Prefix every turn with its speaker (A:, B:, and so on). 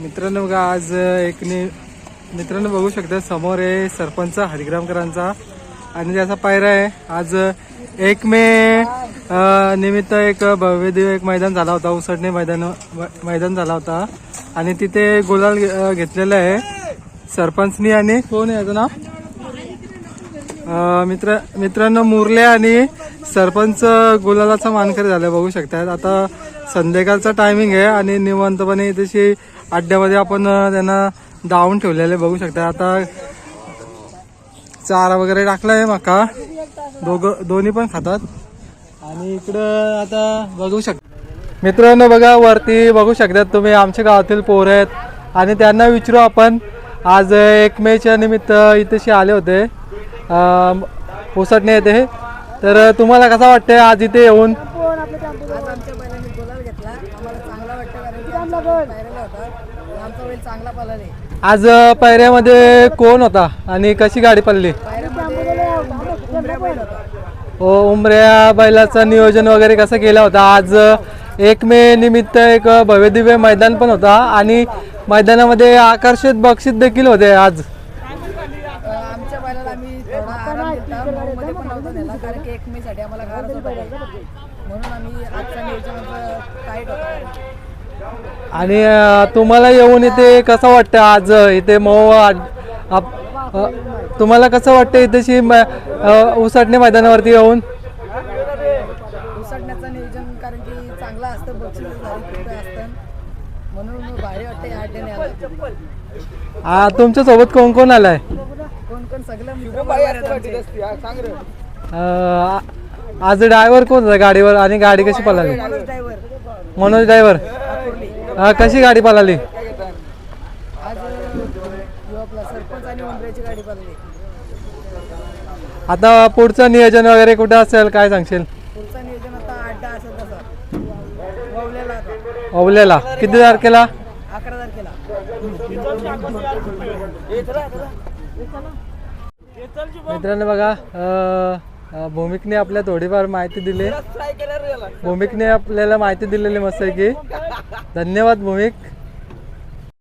A: मित्रांनो बघा आज एक नि मित्रांनो बघू शकता समोर आहे सरपंच हरिग्रामकरांचा. आणि त्याचा पायरा आहे आज एक मे निमित्त एक भव्यदेव एक मैदान झाला होता उसडणे मैदान मैदान झाला होता. आणि तिथे गुलाल घेतलेला आहे सरपंचनी आणि कोण आहे याचं नाव? मित्र मित्रांनो मुरले आणि सरपंच गुलालाचा मानकरी झाला बघू शकतात आता संध्याकाळचा टायमिंग आहे आणि निवांतपणे तशी अड्ड्यामध्ये आपण त्यांना धावून ठेवलेले बघू शकता. आता चारा वगैरे टाकलाय मका. दोघं दोन्ही पण खातात. आणि इकडं आता बघू शकता मित्रांनो बघा वरती बघू शकतात तुम्ही आमच्या गावातील पोरं आहेत. आणि त्यांना विचारू आपण आज एक मेच्या निमित्त इथेशी आले होते. पोसटणे येते तर तुम्हाला कसं वाटतंय आज इथे येऊन?
B: आज आमच्या बैलांनी गुलाल घेतला. आम्हाला चांगला वाटतं कारण की आमचा बैल पायऱ्याला होता. आमचा बैल चांगला पळाला आहे.
A: आज पायऱ्यामध्ये कोण होता आणि कशी गाडी पडली?
B: पायऱ्यामध्ये उमऱ्या बैल होता.
A: हो उमऱ्या बैलाचं नियोजन वगैरे कसं केलं होतं? आज एक मे निमित्त एक भव्य दिव्य मैदान पण होता आणि मैदानामध्ये आकर्षित बक्षीस देखील होते आज.
B: आमच्या बैलाला आम्ही थोडा आराम दिला मध्ये पण नव्हता नेला कारण की एक मे साठी आम्हाला गरज होता बैल. म्हणून आम्ही आजचा नियोजन आमचं टाईट होता.
A: आणि अं, तुम्हाला येऊन इथे कसं वाटतं आज इथे मऊ आड- आप- अं, तुम्हाला कसं वाटतं इथेशी म- अं, उसाटणे मैदानावरती येऊन?
B: उसडण्याचं नियोजन कारण की चांगलं असतं बक्षीस झाली कुठं असतं. म्हणून भारी वाटतं या अड्ड्याने आलं.
A: आ, तुमच्यासोबत कोण कोण आलाय? आज ड्रायव्हर कोण होता गाडीवर आणि गाडी कशी पळाली?
B: मनोज ड्रायव्हर.
A: मनोज ड्रायव्हर.
B: अकोर्ली
A: कशी गाडी पळाली?
B: आज यो आपला सरपंच आणि उमऱ्याची गाडी पडली
A: आता पुढचं नियोजन वगैरे कुठं असेल काय सांगशील?
B: पुढचं नियोजन आता अड्डा असेल तसा. वावलेला आता.
A: ओवलेला किती तारखेला?
B: अकरा तारखेला.
A: मित्रांनो बघा भूमिकने आपल्या थोडीफार माहिती दिली. भूमिकने आपल्याला माहिती दिलेली मस्त आहे की धन्यवाद भूमिक.